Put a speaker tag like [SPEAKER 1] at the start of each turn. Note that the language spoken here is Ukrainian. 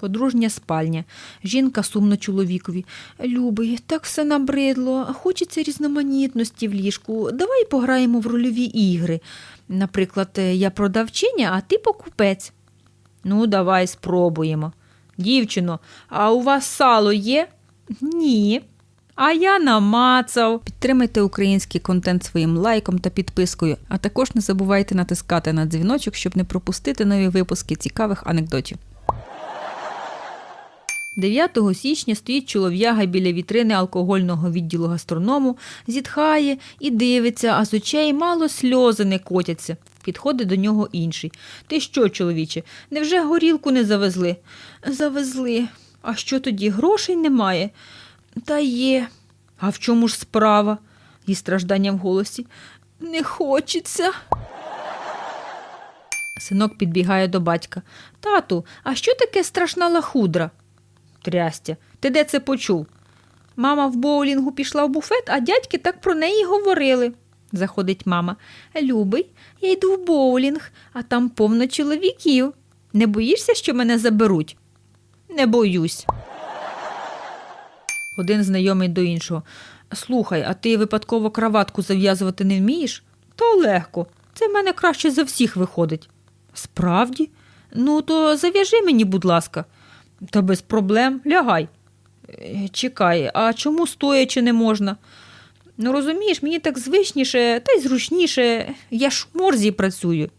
[SPEAKER 1] Подружня спальня. Жінка сумно чоловікові. Любий, так все набридло. Хочеться різноманітності в ліжку. Давай пограємо в рольові ігри. Наприклад, е, я продавчиня, а ти покупець. Ну, давай спробуємо. Дівчино, а у вас сало є? Ні. А я намацав. Підтримайте український контент своїм лайком та підпискою, а також не забувайте натискати на дзвіночок, щоб не пропустити нові випуски цікавих анекдотів. 9 січня стоїть чолов'яга біля вітрини алкогольного відділу гастроному, зітхає і дивиться, а з очей мало сльози не котяться. Підходить до нього інший. Ти що, чоловіче, невже горілку не завезли? Завезли. А що тоді? Грошей немає? Та є. А в чому ж справа? Зі стражданням в голосі. Не хочеться. Синок підбігає до батька. Тату, а що таке страшна лахудра? Трястя, ти де це почув? Мама в боулінгу пішла в буфет, а дядьки так про неї говорили. Заходить мама. Любий, я йду в боулінг, а там повно чоловіків. Не боїшся, що мене заберуть? Не боюсь. Один знайомий до іншого. Слухай, а ти випадково краватку зав'язувати не вмієш? Та легко. Це в мене краще за всіх виходить. Справді? Ну, то зав'яжи мені, будь ласка. Та без проблем, лягай. Е, Чекай, а чому стоячи не можна? Ну, розумієш, мені так звичніше та й зручніше. Я ж в морзі працюю.